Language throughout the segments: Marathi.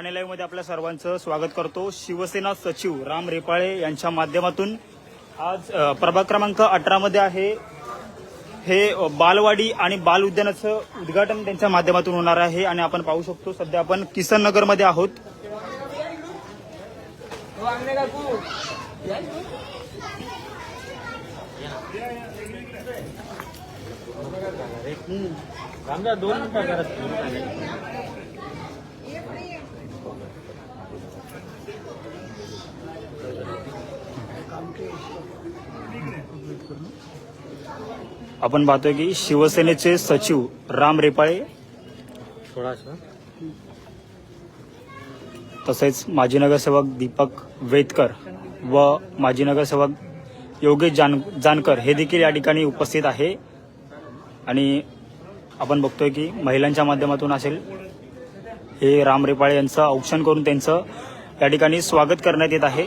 ठाणे लाईव्हमध्ये आपल्या सर्वांचं स्वागत करतो. शिवसेना सचिव राम रेपाळे यांच्या माध्यमातून. आज प्रभाग क्रमांक अठरा मध्ये आहे. हे बालवाडी आणि बाल उद्यानाचं उद्घाटन त्यांच्या माध्यमातून होणार आहे आणि आपण पाहू शकतो सध्या आपण किसन नगरमध्ये आहोत. दोन आपण पाहतोय की शिवसेनेचे सचिव राम रेपाळे तसेच माजी नगरसेवक दीपक वेदकर व माजी नगरसेवक योगेश जान जानकर हे देखील या ठिकाणी उपस्थित आहे. आणि आपण बघतोय की महिलांच्या माध्यमातून असेल हे राम रेपाळे यांचं औक्षण करून त्यांचं या ठिकाणी स्वागत करण्यात येत आहे.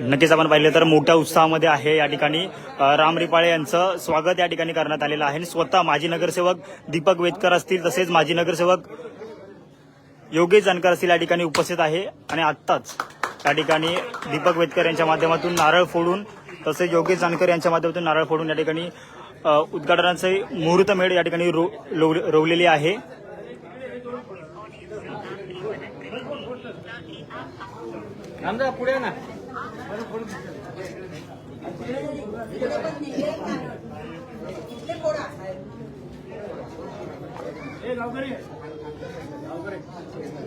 नक्कीच आपण पाहिलं तर मोठ्या उत्साहामध्ये आहे या ठिकाणी. राम रिपाळे यांचं स्वागत या ठिकाणी करण्यात आलेलं आहे. आणि स्वतः माजी नगरसेवक दीपक वेदकर असतील तसेच माजी नगरसेवक योगेश जानकर असतील या ठिकाणी उपस्थित आहे. आणि आत्ताच या ठिकाणी दीपक वेदकर यांच्या माध्यमातून नारळ फोडून तसेच योगेश जानकर यांच्या माध्यमातून नारळ फोडून या ठिकाणी उद्घाटनाचे मुहूर्तमेढ या ठिकाणी रोवलेली आहे. पुढे ना. Gracias.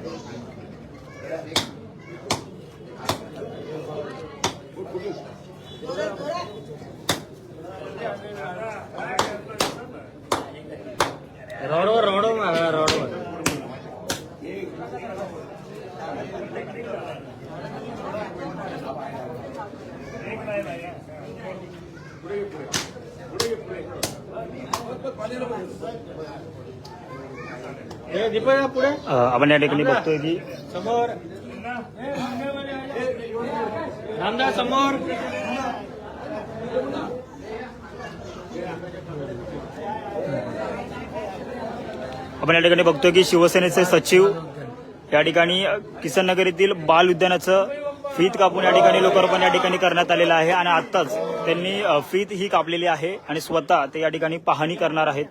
आपण या ठिकाणी बघतोय की समोर. समोर. आपण या ठिकाणी बघतोय की शिवसेनेचे सचिव या ठिकाणी किसन नगर येथील बाल उद्यानाचं फीत कापून या ठिकाणी लोकार्पण या ठिकाणी करण्यात आलेलं आहे. आणि आत्ताच त्यांनी फीत ही कापलेली आहे आणि स्वतः ते या ठिकाणी पाहणी करणार आहेत.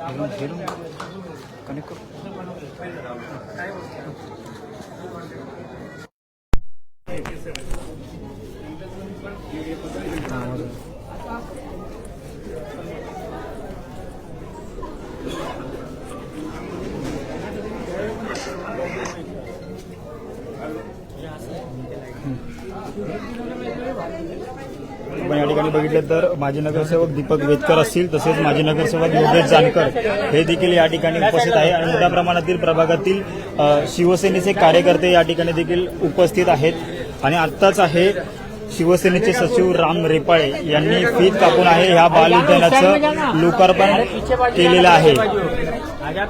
आपण या बघितलं तर माजी नगरसेवक दीपक वेदकर असतील तसेच माजी नगरसेवक योगेश जानकर हे देखील या ठिकाणी उपस्थित आहे आणि मोठ्या प्रमाणातील प्रभागातील शिवसेनेचे कार्यकर्ते या ठिकाणी देखील उपस्थित आहेत. आणि आत्ताच आहे शिवसेनेचे सचिव राम रेपाळे यांनी फीत कापून आहे ह्या बाल उद्यानाचं लोकार्पण केलेलं आहे. आजा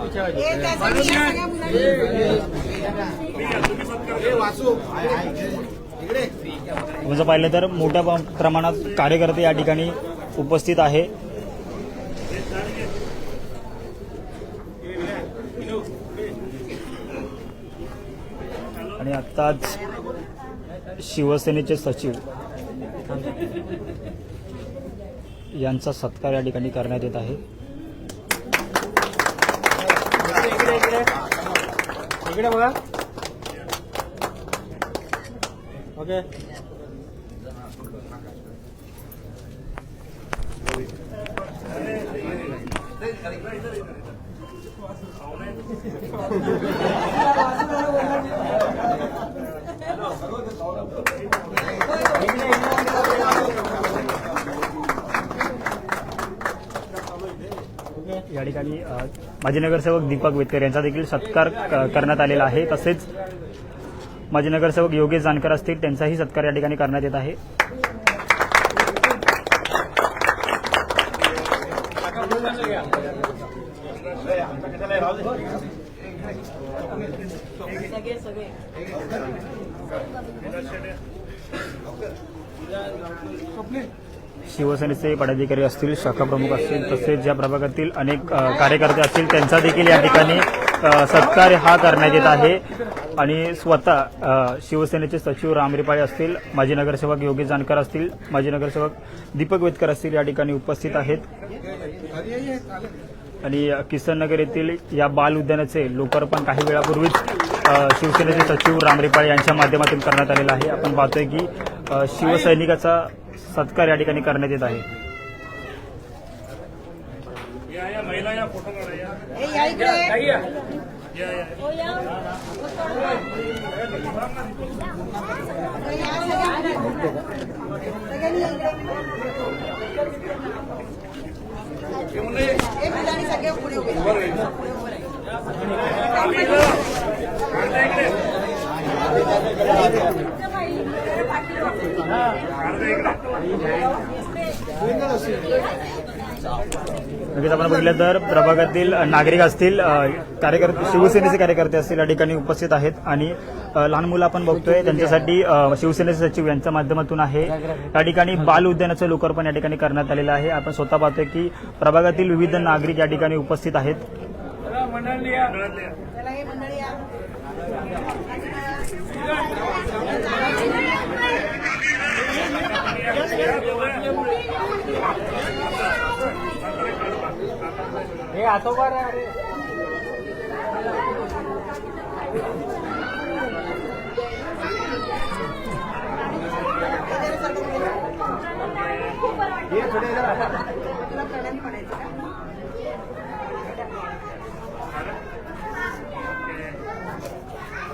जर पाहिलं तर मोठ्या प्र- प्रमाणात कार्यकर्ते या ठिकाणी उपस्थित आहे. आणि आत्ताच शिवसेनेचे सचिव यांचा सत्कार या ठिकाणी करण्यात येत आहे. इकडे बघा. ओके. या ठिकाणी माजी नगरसेवक दीपक वेतकर यांचा देखील सत्कार क- करण्यात आलेला आहे. तसेच माजी नगरसेवक योगेश जानकर असतील त्यांचाही सत्कार या ठिकाणी करण्यात येत आहे. शिवसेनेचे पदाधिकारी असतील शाखा प्रमुख असतील तसेच ज्या प्रभागातील अनेक कार्यकर्ते असतील त्यांचा देखील या ठिकाणी सत्कार हा करण्यात येत आहे. आणि स्वतः शिवसेनेचे सचिव राम रिपाळे असतील माजी नगरसेवक योगेश जानकर असतील माजी नगरसेवक दीपक वेदकर असतील या ठिकाणी उपस्थित आहेत. आणि किसन नगर येथील या बाल उद्यानाचे लोकार्पण काही वेळापूर्वीच शिवसेनेचे सचिव रामरेपाळ यांच्या माध्यमातून करण्यात आलेलं आहे. आपण पाहतोय की शिवसैनिकाचा सत्कार या ठिकाणी करण्यात येत आहे. सगळे पुढे नक्कीच आपण बघितलं तर प्रभागातील नागरिक असतील कार्यकर्ते शिवसेनेचे कार्यकर्ते असतील या ठिकाणी उपस्थित आहेत. आणि लहान मुलं आपण बघतोय त्यांच्यासाठी शिवसेनेचे सचिव यांच्या माध्यमातून आहे. या ठिकाणी बाल उद्यानाचं लोकार्पण या ठिकाणी करण्यात आलेलं आहे. आपण स्वतः पाहतोय की प्रभागातील विविध नागरिक या ठिकाणी उपस्थित आहेत. हे मंडळी अरे. हे आतोबार आहे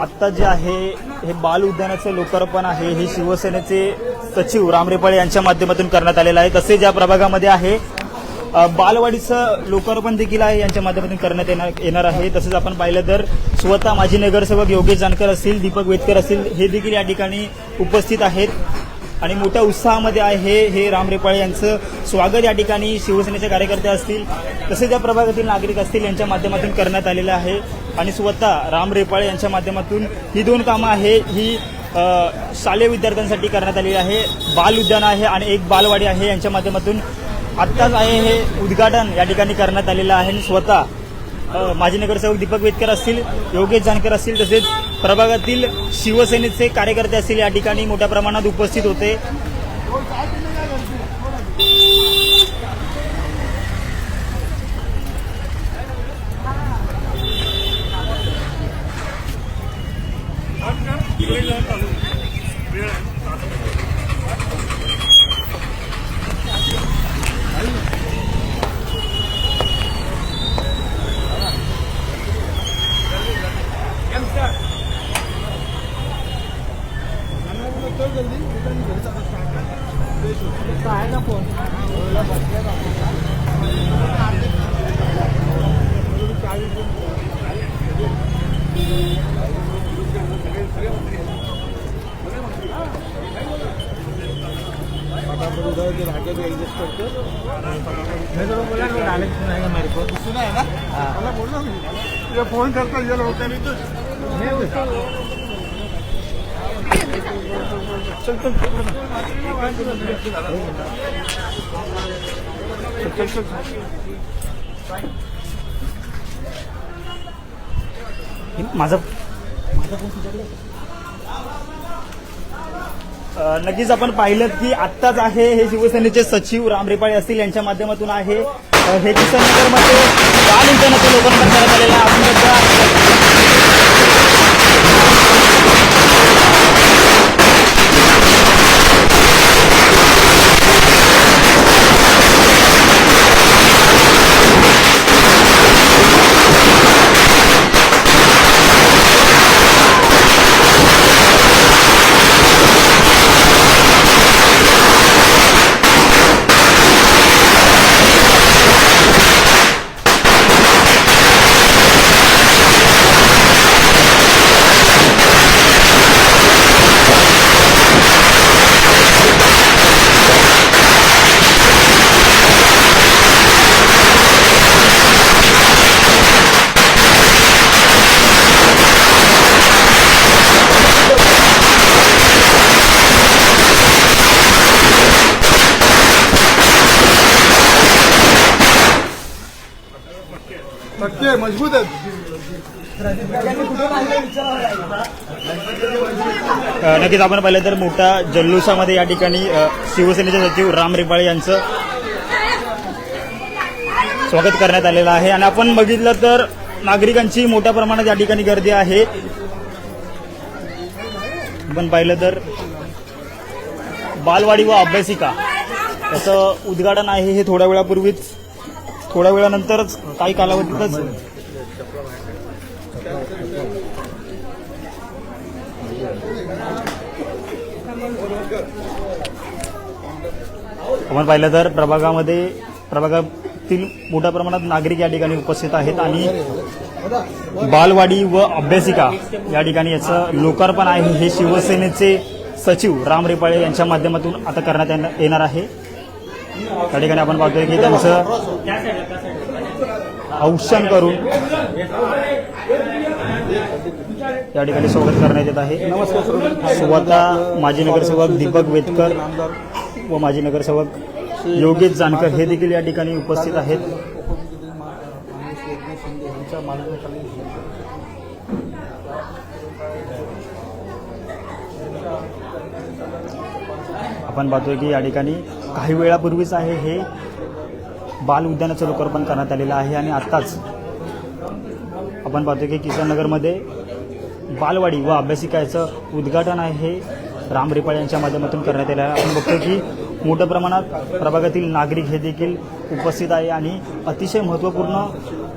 आत्ता जे आहे हे बाल उद्यानाचं लोकार्पण आहे हे शिवसेनेचे सचिव रामरेपाळे यांच्या माध्यमातून करण्यात आलेलं आहे. तसे ज्या प्रभागामध्ये आहे बालवाडीचं लोकार्पण देखील आहे यांच्या माध्यमातून करण्यात येणार येणार आहे. तसेच आपण पाहिलं तर स्वतः माजी नगरसेवक योगेश जानकर असतील दीपक वेदकर असतील हे देखील या ठिकाणी उपस्थित आहेत. आणि मोठ्या उत्साहामध्ये आहे हे राम रेपाळे यांचं स्वागत या ठिकाणी शिवसेनेचे कार्यकर्ते असतील तसेच या प्रभागातील नागरिक असतील यांच्या माध्यमातून करण्यात आलेलं आहे. आणि स्वतः राम रेपाळे यांच्या माध्यमातून ही दोन कामं आहे ही शालेय विद्यार्थ्यांसाठी करण्यात आलेली आहे. बाल उद्यान आहे आणि एक बालवाडी आहे यांच्या माध्यमातून आत्ताच आहे हे उद्घाटन या ठिकाणी करण्यात आलेलं आहे. आणि स्वतः माजी नगरसेवक दीपक वेदकर असतील योगेश जानकर असतील तसेच प्रभागातील शिवसेनेचे कार्यकर्ते असतील या ठिकाणी मोठ्या प्रमाणात उपस्थित होते. मैं बोला ना डाले सुनाएगा मेरे को सुना ना ये फोन करता ये लोग माझं फोन तुझ्याकडे नक्कीच आपण पाहिलं की आत्ताच आहे हे शिवसेनेचे सचिव रामरेपाळे असतील यांच्या माध्यमातून आहे. हे हे किसननगरमध्ये बाल उद्यानाचं लोकार्पण करण्यात आलेलं आपण मजबूत आहेत. नक्कीच आपण पाहिलं तर मोठ्या जल्लोषामध्ये या ठिकाणी शिवसेनेचे सचिव राम रिपाळे यांचं स्वागत करण्यात आलेलं आहे. आणि आपण बघितलं तर नागरिकांची मोठ्या प्रमाणात या ठिकाणी गर्दी आहे. आपण पाहिलं तर बालवाडी व अभ्यासिका त्याचं उद्घाटन आहे हे थोड्या वेळापूर्वीच थोड्या वेळानंतरच काही कालावधीतच आपण पाहिलं तर प्रभागामध्ये प्रभागातील मोठ्या प्रमाणात नागरिक या ठिकाणी उपस्थित आहेत आणि बालवाडी व अभ्यासिका या ठिकाणी याचं लोकार्पण आहे. हे शिवसेनेचे सचिव राम रिपाळे यांच्या माध्यमातून आता करण्यात येणार- आहे. त्या ठिकाणी आपण पाहतोय की त्यांचं औषण करून या ठिकाणी स्वागत करण्यात येत आहे. स्वतः माजी नगरसेवक दीपक वेदकर व माजी नगरसेवक योगेश जानकर हे देखील या ठिकाणी उपस्थित आहेत. आपण पाहतोय की या ठिकाणी काही वेळापूर्वीच आहे हे बाल उद्यानाचं लोकार्पण करण्यात आलेलं आहे आणि आत्ताच आपण पाहतोय की किसन नगरमध्ये बालवाडी व अभ्यासिकाचं उद्घाटन आहे. हे राम रिपाळ यांच्या माध्यमातून करण्यात आलेलं आहे. आपण बघतो की मोठ्या प्रमाणात प्रभागातील नागरिक हे देखील उपस्थित आहे आणि अतिशय महत्त्वपूर्ण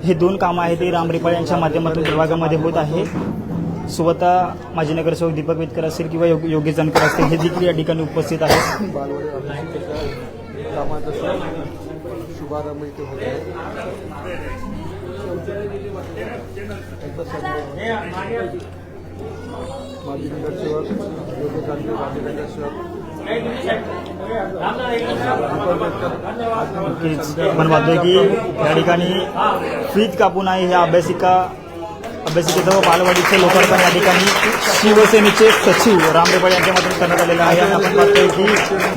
हे दोन कामं आहेत ते राम रिपाळ यांच्या माध्यमातून प्रभागामध्ये होत आहे. स्वतः माजी नगरसेवक दीपक वेदकर असतील किंवा योग योगेश जानकर असतील हे देखील या ठिकाणी उपस्थित आहेत. शुभारंभ इथे होत आहे. त्याचा सन्मान माजी नगरसेवक योगेश जानकर माजी नगरसेवक। नक्कीच आपण की या ठिकाणी फीत कापून आहे ह्या अभ्यासिका अभ्यासिकेचं व बालवाडीचे लोकार्पण या ठिकाणी. शिवसेनेचे सचिव रामरेपाळ यांच्यामधून करण्यात आलेलं आहे. आणि आपण पाहतोय की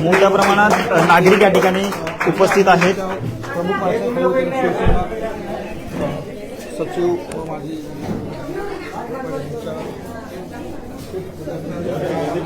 मोठ्या प्रमाणात नागरिक या ठिकाणी उपस्थित आहेत. प्रमुख माणसं खरोखर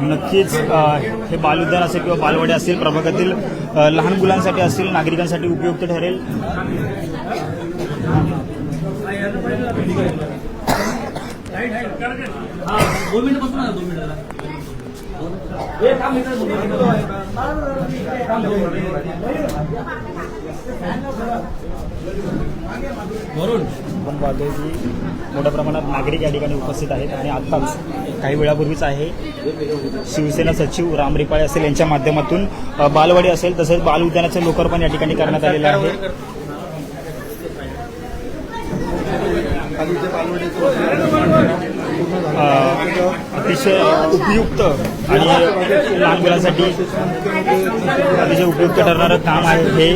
नक्कीच हे बालउद्यान असेल किंवा बालवाडे असेल प्रभागातील लहान मुलांसाठी असतील नागरिकांसाठी उपयुक्त ठरेल. आपण पाहतोय की मोठ्या प्रमाणात नागरिक या ठिकाणी उपस्थित आहेत आणि आत्ताच काही वेळापूर्वीच आहे शिवसेना सचिव राम रिपाळे असेल यांच्या माध्यमातून बालवाडी असेल तसेच बाल उद्यानाचं लोकार्पण या ठिकाणी करण्यात आलेलं आहे. अतिशय उपयुक्त आणि लहान मुलांसाठी अतिशय उपयुक्त ठरणारं काम आहे हे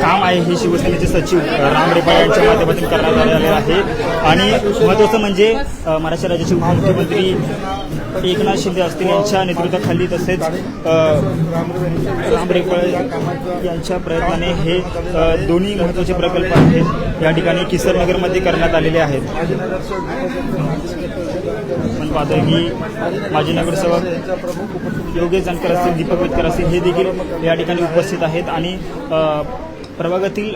काम आहे हे शिवसेनेचे सचिव राम रेपाळे यांच्या माध्यमातून करण्यात आलेलं आहे. आणि महत्त्वाचं म्हणजे महाराष्ट्र राज्याचे उपमुख्यमंत्री एकनाथ शिंदे असतील यांच्या नेतृत्वाखाली तसेच राम रेपाळे यांच्या प्रयत्नाने हे दोन्ही महत्त्वाचे प्रकल्प आहेत. या ठिकाणी किसरनगरमध्ये करण्यात आलेले आहेत. आपण पाहतोय की माजी नगरसेवक योगेश जानकर असतील दीपक वेदकर असतील हे देखील या ठिकाणी उपस्थित आहेत आणि प्रभागातील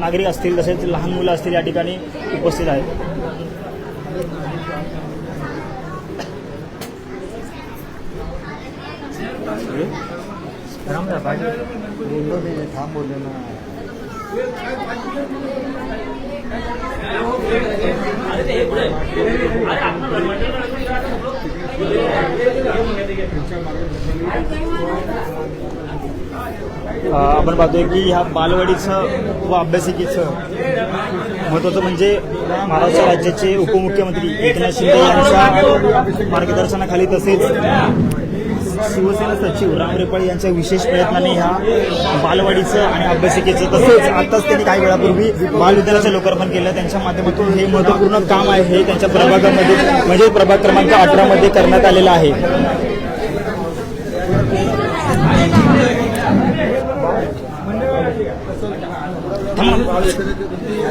नागरिक असतील तसेच लहान मुलं असतील या ठिकाणी उपस्थित आहेत. बोललो मी थांब बोलले ना. आपण पाहतोय की ह्या बालवाडीचं व अभ्यासिकेचं महत्त्वाचं म्हणजे महाराष्ट्र राज्याचे उपमुख्यमंत्री एकनाथ शिंदे यांच्या मार्गदर्शनाखाली तसेच शिवसेना सचिव राम रेपाळे यांच्या विशेष प्रयत्नाने ह्या बालवाडीचं आणि अभ्यासिकेचं तसंच आताच त्यांनी काही वेळापूर्वी बालविद्यालयाचं लोकार्पण केलं. त्यांच्या माध्यमातून हे महत्त्वपूर्ण काम आहे हे त्यांच्या प्रभागामध्ये म्हणजे प्रभाग क्रमांक अठरामध्ये करण्यात आलेलं आहे.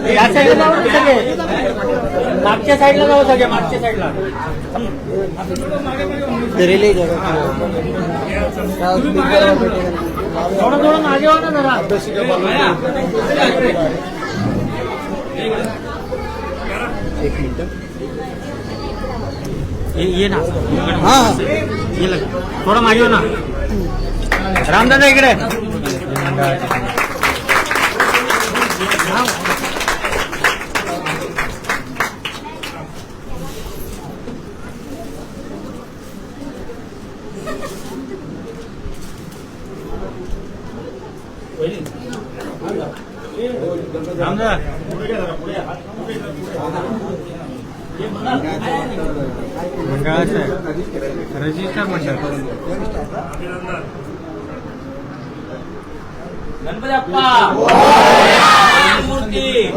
या साईडला जाऊ सगळे. मागच्या साईडला जाऊ सगळे मागच्या साईडला थोडं थोडं मागे हो ना जरा. अभ्यासिका बालवाडी ये ना. ये लग. थोडं मागे हो ना रामदादा इकडे रामदादा मंडळाचं आहे. रजिस्टर गणपती अप्पा! मूर्ती!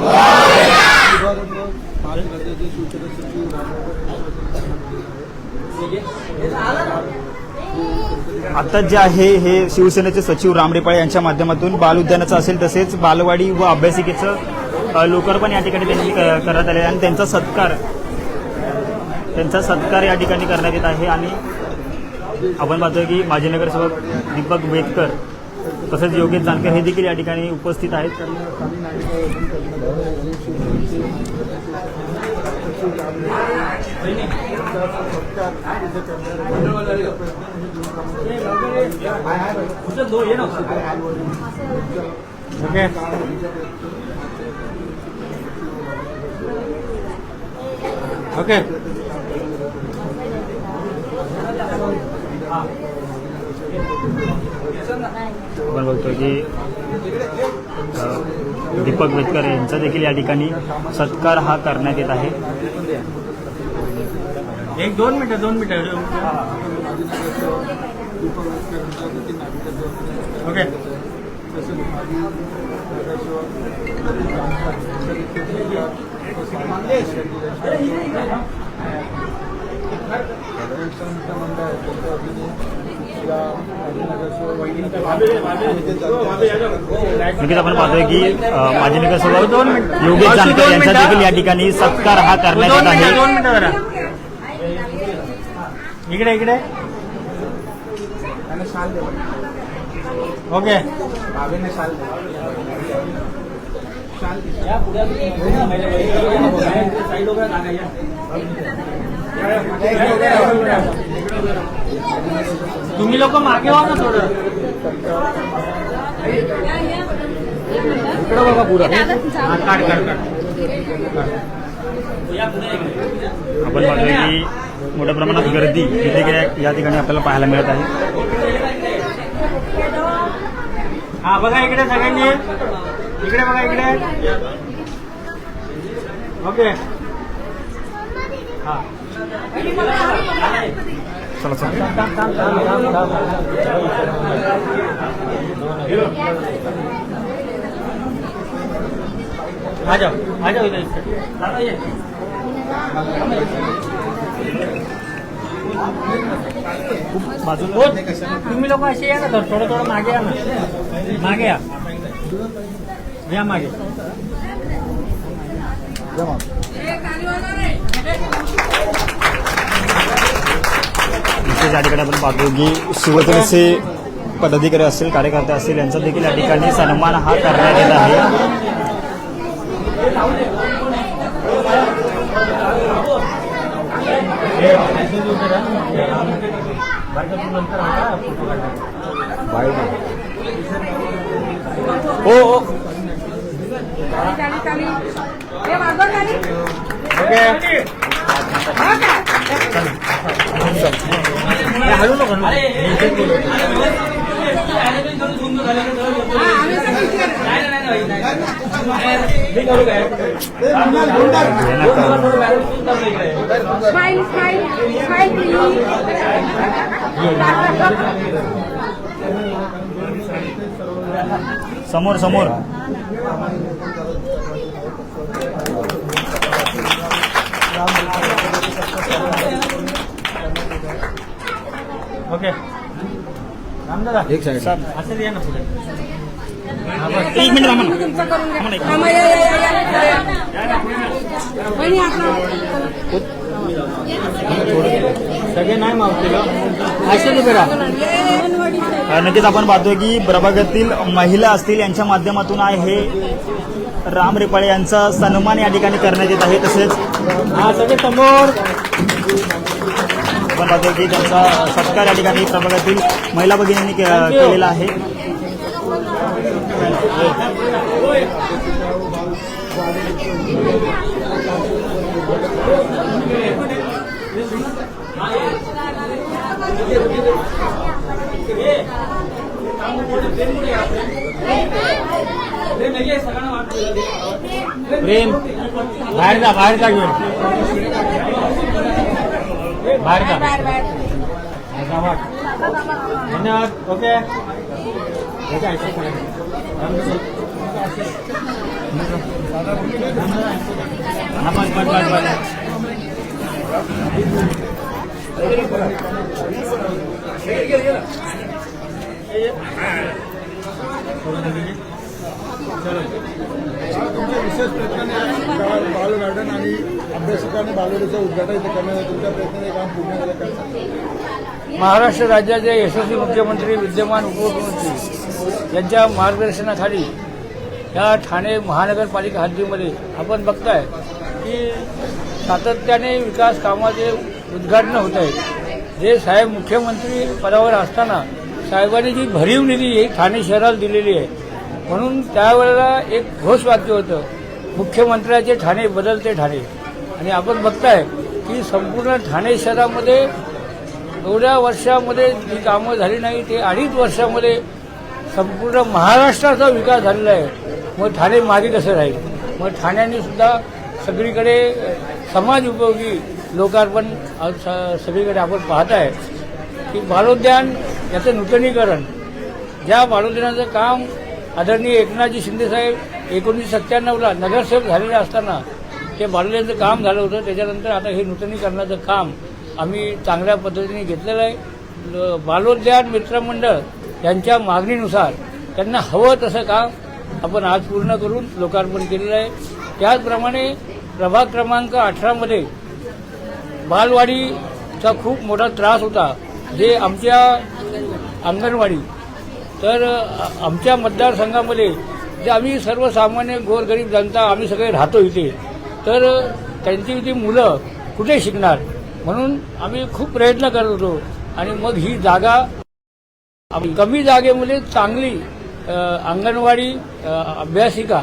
आता जे आहे हे शिवसेनेचे सचिव राम रेपाळे यांच्या माध्यमातून बाल उद्यानाचं असेल तसेच बालवाडी व अभ्यासिकेचं लोकार्पण या ठिकाणी त्यांनी करण्यात आले आहे. आणि त्यांचा सत्कार त्यांचा सत्कार या ठिकाणी करण्यात येत आहे आणि आपण पाहतोय की माजी नगरसेवक दीपक वेदकर तसेच योगेश जानकर हे देखील या ठिकाणी उपस्थित आहेत ओके okay करण्यात आलं आहे. शिवसेनेचे ओके ओके आपण बघतो की दीपक वेदकर यांचा देखील या ठिकाणी सत्कार हा करण्यात येत आहे. एक दोन मिनिटं दोन मिनिटं. ओके. नक्कीच आपण पाहतोय की माजी दोन नगरसेवक मिनिटं. योगेश जानकर यांचा. देखील या ठिकाणी सत्कार हा करण्यात येत आहे इकडे इकडे ओके तुम्ही लोक मागे व्हा ना थोडं. इकडे बघा पुढं. हा, काढ काढ काढ. आपण पाहतोय की मोठ्या प्रमाणात गर्दी या ठिकाणी आपल्याला पाहायला मिळत आहे. हा बघा इकडे सगळ्यांनी. इकडे बघा इकडे. ओके. हा. चला चला थांब, थांब, थांब, थांब, थांब, थांब. आ जाओ आ जाओ इधर दादा ये बाजूला हो तुम्ही लोक असे या ना तर थोडं थोडं मागे या ना मागे या या मागे नक्कीच या ठिकाणी आपण पाहतो की शिवसेनेचे पदाधिकारी असतील कार्यकर्ते असतील यांचा देखील या ठिकाणी सन्मान हा करण्यात येत आहे. हो हो. हे ओके. हा का हळू नको ना. Smile, smile, smile, please. समोर समोर ओके रामदादा एक साईड असं या ना पुढे. एक मिनिट थांबा ना. तुमचं करून घ्या. थांबा, या, या, या, या, या. वहिनी, आपलं. सगळे नाही मावतील असं उभे राहा अ, नक्कीच आपण पाहतोय की प्रभागातील महिला असतील यांच्या माध्यमातून आहे हे राम रेपाळे यांचा सन्मान या ठिकाणी करण्यात येत आहे तसेच हा सगळे समोर. त्यांचा सत्कार या ठिकाणी प्रभागातील महिला भगिनींनी केलेला आहे. प्रेम बाहेर जा बाहेर जा घेऊन. बाहेर वाट. धन्यवाद. ओके. बस, बस, बस. तुमच्या विशेष प्रयत्नाने आज बाल गार्डन आणि अभ्यासकांनी बालवाडीचं उद्घाटन इथे करण्यात तुमच्या प्रयत्नाने काम पूर्ण झालं काय महाराष्ट्र राज्याचे यशस्वी मुख्यमंत्री विद्यमान उपमुख्यमंत्री यांच्या मार्गदर्शनाखाली या ठाणे महानगरपालिका हद्दीमध्ये आपण बघताय की सातत्याने विकास कामाचे उद्घाटन होत आहेत जे साहेब मुख्यमंत्री पदावर असताना साहेबांनी जी भरीव निधी ही ठाणे शहराला दिलेली आहे म्हणून त्यावेळेला एक घोषवाक्य होतं मुख्यमंत्र्याचे ठाणे बदलते ठाणे. आणि आपण बघताय की संपूर्ण ठाणे शहरामध्ये एवढ्या वर्षामध्ये जी कामं झाली नाही ते अडीच वर्षामध्ये संपूर्ण महाराष्ट्राचा विकास झालेला आहे. मग ठाणे मागे कसं राहील? मग ठाण्याने सुद्धा सगळीकडे समाज उपयोगी लोकार्पण आज स- सगळीकडे आपण पाहत आहे की बालोद्यान याचं नूतनीकरण ज्या बालोद्यानाचं काम आदरणीय एकनाथजी शिंदेसाहेब एकोणीसशे सत्त्याण्णवला नगरसेवक झालेले असताना ते बालोद्याचं काम झालं होतं. त्याच्यानंतर आता हे नूतनीकरणाचं काम आम्ही चांगल्या पद्धतीने घेतलेलं आहे. बालोद्यान मित्रमंडळ यांच्या मागणीनुसार त्यांना हवं तसं काम आपण आज पूर्ण करून लोकार्पण केलेलं आहे. त्याचप्रमाणे प्रभाग क्रमांक अठरामध्ये बालवाडीचा खूप मोठा त्रास होता. जे आमच्या अंगणवाडी तर आमच्या मतदारसंघामध्ये जे आम्ही सर्वसामान्य गोरगरीब जनता आम्ही सगळे राहतो इथे. तर त्यांची ती मुलं कुठे शिकणार? म्हणून आम्ही खूप प्रयत्न करत होतो. आणि मग ही जागा कमी जागेमध्ये चांगली अंगणवाडी अभ्यासिका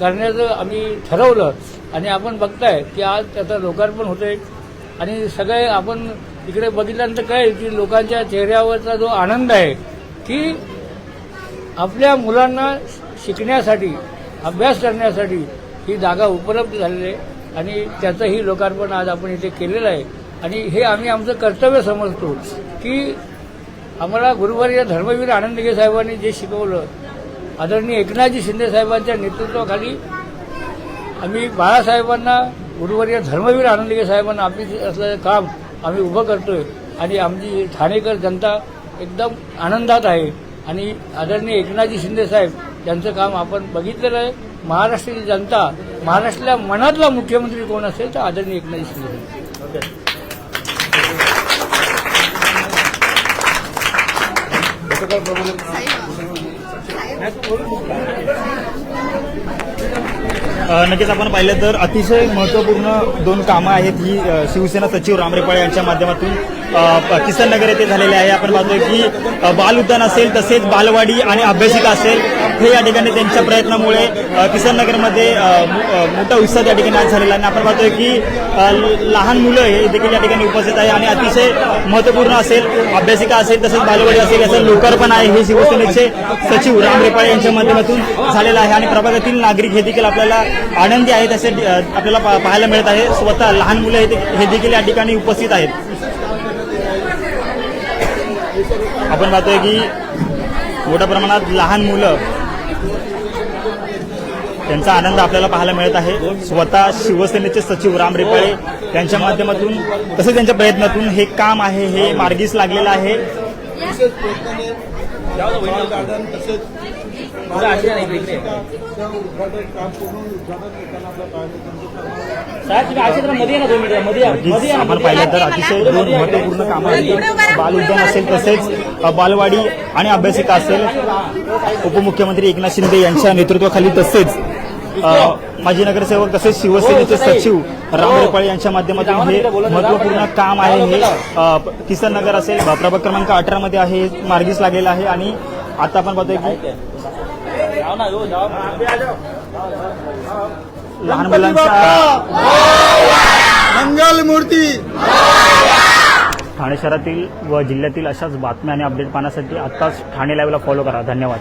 करण्याचं आम्ही ठरवलं. आणि आपण बघताय की आज त्याचं लोकार्पण होतंय. आणि सगळे आपण इकडे बघितल्यानंतर काय की लोकांच्या चेहऱ्यावरचा जो आनंद आहे की आपल्या मुलांना शिकण्यासाठी अभ्यास करण्यासाठी ही जागा उपलब्ध झालेली आहे आणि त्याचंही लोकार्पण आज आपण इथे केलेलं आहे. आणि हे आम्ही आमचं कर्तव्य समजतो की आम्हाला गुरुवारी या धर्मवीर आनंदगे साहेबांनी जे शिकवलं आदरणीय एकनाथजी शिंदे साहेबांच्या नेतृत्वाखाली आम्ही बाळासाहेबांना गुरुवारी धर्मवीर आनंदगे साहेबांना आपली असलेलं काम आम्ही उभं करतोय. आणि आमची ठाणेकर जनता एकदम आनंदात आहे. आणि आदरणीय एकनाथजी शिंदे साहेब यांचं काम आपण बघितलेलं आहे महाराष्ट्राची जनता महाराष्ट्रातल्या मनातला मुख्यमंत्री कोण असेल तर आदरणीय एकनाथजी शिंदे साहेब नक्कीच आपण पाहिलं तर अतिशय महत्त्वपूर्ण दोन कामं आहेत ही शिवसेना सचिव रामरेपाळे यांच्या माध्यमातून. किसन नगर येथे झालेले आहे. आपण पाहतोय की बाल उद्यान असेल तसेच बालवाडी आणि अभ्यासिका असेल हे या ठिकाणी त्यांच्या प्रयत्नामुळे किसन नगरमध्ये मोठा उत्साह या ठिकाणी आज झालेला आहे. आणि आपण पाहतोय की लहान मुलं हे देखील या ठिकाणी उपस्थित आहे आणि अतिशय महत्त्वपूर्ण असेल अभ्यासिका असेल तसेच बालवाडी असेल याचं लोकार्पण आहे हे शिवसेनेचे सचिव राम रेपाळे यांच्या माध्यमातून झालेलं आहे. आणि प्रभागातील नागरिक हे देखील आपल्याला आनंदी आहेत असे आपल्याला पा- पाहायला मिळत आहे. स्वतः लहान मुलं हे देखील या ठिकाणी उपस्थित आहेत. आपण पाहतोय की मोठ्या प्रमाणात लहान मुलं त्यांचा आनंद आपल्याला पाहायला मिळत आहे. स्वतः शिवसेनेचे सचिव राम रेपाळे त्यांच्या माध्यमातून तसेच त्यांच्या प्रयत्नातून हे काम आहे हे मार्गीस लागलेलं आहे. विशेष प्रयत्नाने बाल गार्डन तसेच त्या उद्घाटन काम पूर्ण उद्घाटन करताना आपल्या पाहिजे नक्कीच. आपण पाहिलं तर अतिशय दोन महत्त्वपूर्ण कामं आहेत. बाल उद्यान असेल तसेच बालवाडी आणि अभ्यासिका असेल उपमुख्यमंत्री एकनाथ शिंदे यांच्या नेतृत्वाखाली तसेच माजी नगरसेवक तसेच शिवसेनेचे सचिव राम रेपाळे यांच्या माध्यमातून हे महत्त्वपूर्ण काम आहे हे किसन नगर असेल ब- प्रभाग क्रमांक अठरा मध्ये आहे हे मार्गीस लागलेलं आहे आणि आता आपण पाहतोय की लहान मुलांच्या मंगल मूर्ती! ठाणे शहरातील व जिल्ह्यातील अशाच बातम्या आणि अपडेट पाहण्यासाठी आत्ताच ठाणे लाईव्हला फॉलो करा. धन्यवाद.